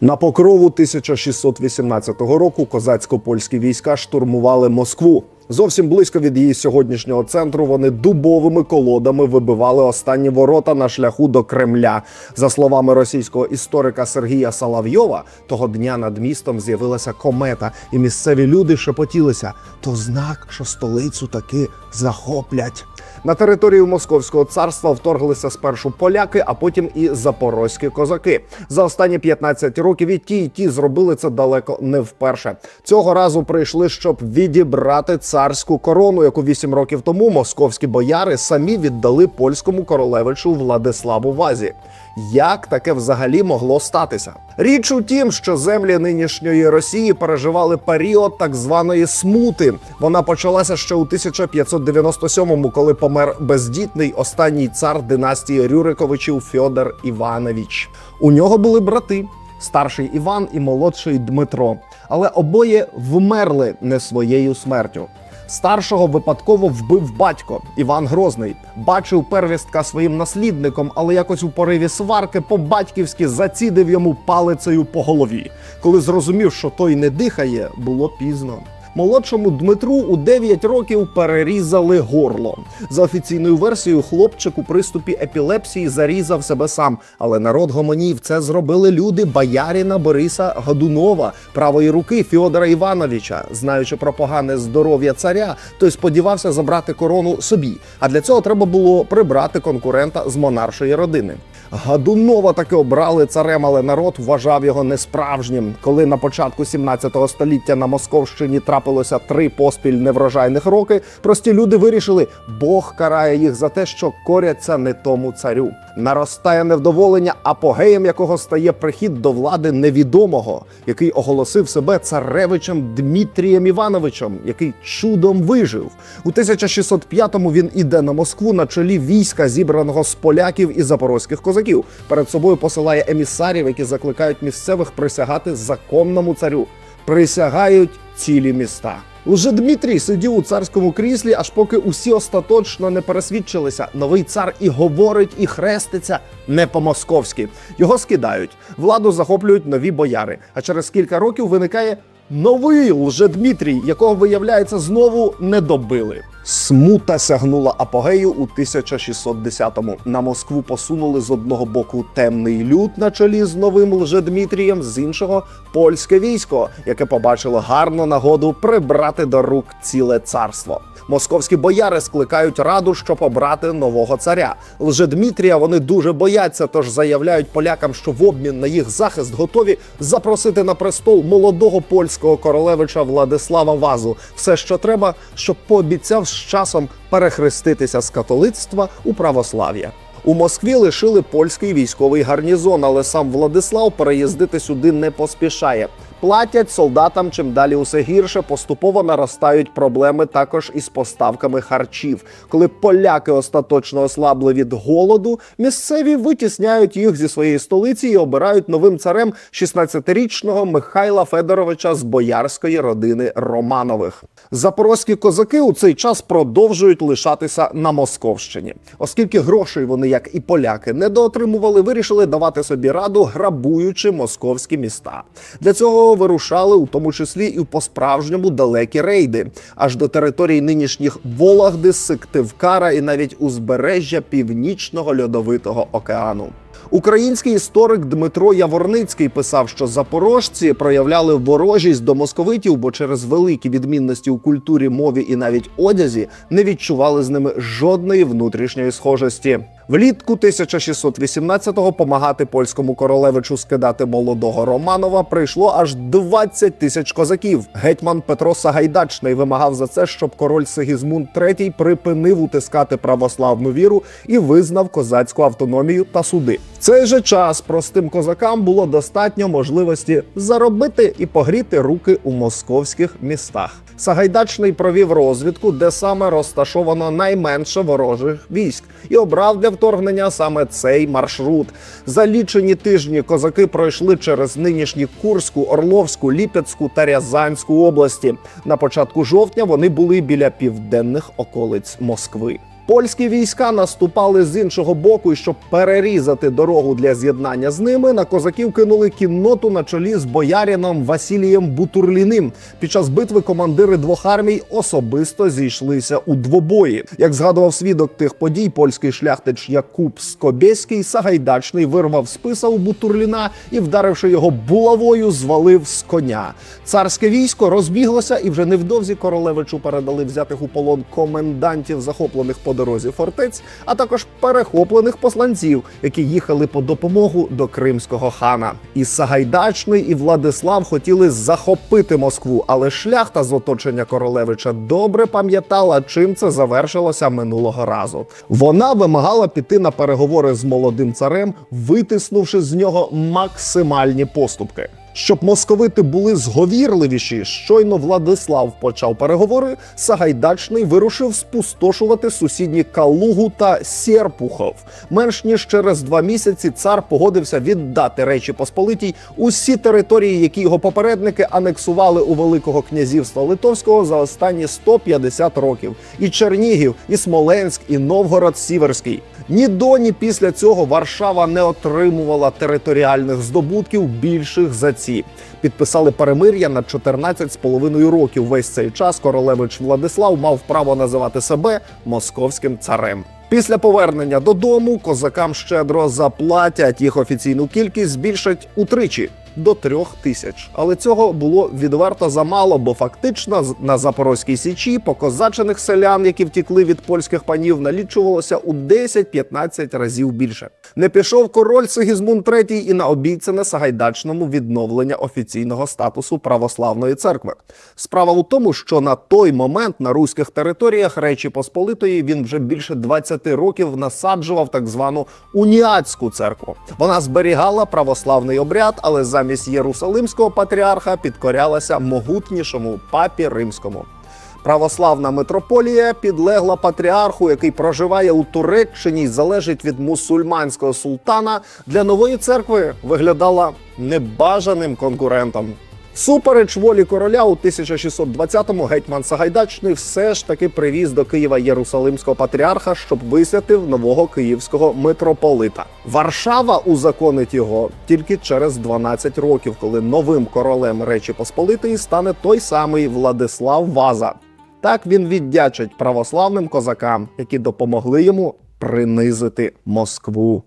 На покрову 1618 року козацько-польські війська штурмували Москву. Зовсім близько від її сьогоднішнього центру вони дубовими колодами вибивали останні ворота на шляху до Кремля. За словами російського історика Сергія Соловйова, того дня над містом з'явилася комета, і місцеві люди шепотілися: то знак, що столицю таки захоплять. На територію Московського царства вторглися спершу поляки, а потім і запорозькі козаки. За останні 15 років і ті, і ті зробили це далеко не вперше. Цього разу прийшли, щоб відібрати царську корону, яку 8 років тому московські бояри самі віддали польському королевичу Владиславу Вазі. Як таке взагалі могло статися? Річ у тім, що землі нинішньої Росії переживали період так званої смути. Вона почалася ще у 1597-му, коли помер бездітний останній цар династії Рюриковичів Фьодор Іванович. У нього були брати. Старший Іван і молодший Дмитро, але обоє вмерли не своєю смертю. Старшого випадково вбив батько Іван Грозний. Бачив первістка своїм наслідником, але якось у пориві сварки по-батьківськи зацідив йому палицею по голові. Коли зрозумів, що той не дихає, було пізно. Молодшому Дмитру у 9 років перерізали горло. За офіційною версією, хлопчик у приступі епілепсії зарізав себе сам. Але народ гомонів це зробили люди бояріна Бориса Годунова, правої руки Фьодора Івановича. Знаючи про погане здоров'я царя, той сподівався забрати корону собі. А для цього треба було прибрати конкурента з монаршої родини. Гадунова таки обрали царем, але народ вважав його несправжнім. Коли на початку 17 століття на Московщині трапилося три поспіль неврожайних роки, прості люди вирішили, Бог карає їх за те, що коряться не тому царю. Наростає невдоволення, апогеєм якого стає прихід до влади невідомого, який оголосив себе царевичем Дмитрієм Івановичем, який чудом вижив. У 1605-му він іде на Москву на чолі війська, зібраного з поляків і запорозьких козаків. Перед собою посилає емісарів, які закликають місцевих присягати законному царю. Присягають цілі міста. Уже Дмитрій сидів у царському кріслі, аж поки усі остаточно не пересвідчилися. Новий цар і говорить, і хреститься не по-московськи. Його скидають, владу захоплюють нові бояри. А через кілька років виникає новий лжедмитрій, якого виявляється знову не добили. Смута сягнула апогею у 1610-му. На Москву посунули з одного боку темний люд на чолі з новим лжедмитрієм, з іншого польське військо, яке побачило гарну нагоду прибрати до рук ціле царство. Московські бояри скликають раду, щоб обрати нового царя. Лжедмитрія вони дуже бояться, тож заявляють полякам, що в обмін на їх захист готові запросити на престол молодого польського королевича Владислава Вазу. Все, що треба, щоб пообіцяв часом перехреститися з католицтва у православ'я. У Москві лишили польський військовий гарнізон, але сам Владислав переїздити сюди не поспішає. Платять солдатам чим далі усе гірше. Поступово наростають проблеми також із поставками харчів. Коли поляки остаточно ослабли від голоду, місцеві витісняють їх зі своєї столиці і обирають новим царем 16-річного Михайла Федоровича з боярської родини Романових. Запорозькі козаки у цей час продовжують лишатися на Московщині, оскільки грошей вони, як і поляки, недоотримували, вирішили давати собі раду, грабуючи московські міста. Для цього вирушали у тому числі і по справжньому далекі рейди, аж до території нинішніх Вологди, Сиктивкара і навіть узбережжя Північного льодовитого океану. Український історик Дмитро Яворницький писав, що запорожці проявляли ворожість до московитів, бо через великі відмінності у культурі, мові і навіть одязі не відчували з ними жодної внутрішньої схожості. Влітку 1618-го помагати польському королевичу скидати молодого Романова прийшло аж 20 тисяч козаків. Гетьман Петро Сагайдачний вимагав за це, щоб король Сигізмунд III припинив утискати православну віру і визнав козацьку автономію та суди. В цей же час простим козакам було достатньо можливості заробити і погріти руки у московських містах. Сагайдачний провів розвідку, де саме розташовано найменше ворожих військ, і обрав для вторгнення саме цей маршрут. За лічені тижні козаки пройшли через нинішні Курську, Орловську, Ліпецьку та Рязанську області. На початку жовтня вони були біля південних околиць Москви. Польські війська наступали з іншого боку, і щоб перерізати дорогу для з'єднання з ними, на козаків кинули кінноту на чолі з бояріном Василієм Бутурліним. Під час битви командири двох армій особисто зійшлися у двобої. Як згадував свідок тих подій, польський шляхтич Якуб Скобєський Сагайдачний вирвав списа у Бутурліна і, вдаривши його булавою, звалив з коня. Царське військо розбіглося, і вже невдовзі королевичу передали взятих у полон комендантів, захоплених по дорозі фортець, а також перехоплених посланців, які їхали по допомогу до кримського хана. І Сагайдачний і Владислав хотіли захопити Москву, але шляхта з оточення королевича добре пам'ятала, чим це завершилося минулого разу. Вона вимагала піти на переговори з молодим царем, витиснувши з нього максимальні поступки. Щоб московити були зговірливіші, щойно Владислав почав переговори. Сагайдачний вирушив спустошувати сусідні Калугу та Сєрпухов. Менш ніж через два місяці цар погодився віддати Речі Посполитій усі території, які його попередники анексували у Великого князівства Литовського за останні 150 років: і Чернігів, і Смоленськ, і Новгород Сіверський. Ні до, ні після цього Варшава не отримувала територіальних здобутків більших за ці. Підписали перемир'я на 14,5 років. Весь цей час королевич Владислав мав право називати себе московським царем. Після повернення додому козакам щедро заплатять їх офіційну кількість збільшать утричі до трьох тисяч. Але цього було відверто замало, бо фактично на Запорозькій січі покозачених селян, які втікли від польських панів, налічувалося у 10-15 разів більше. Не пішов король Сигізмунд III і на обіцяне Сагайдачному відновлення офіційного статусу православної церкви. Справа у тому, що на той момент на руських територіях Речі Посполитої він вже більше 20 років насаджував так звану уніатську церкву. Вона зберігала православний обряд, але замість Єрусалимського патріарха підкорялася могутнішому папі римському. Православна митрополія підлегла патріарху, який проживає у Туреччині і залежить від мусульманського султана. Для нової церкви виглядала небажаним конкурентом. Супереч волі короля у 1620-му гетьман Сагайдачний все ж таки привіз до Києва Єрусалимського патріарха, щоб висвятив нового київського митрополита. Варшава узаконить його тільки через 12 років, коли новим королем Речі Посполитої стане той самий Владислав Ваза. Так він віддячить православним козакам, які допомогли йому принизити Москву.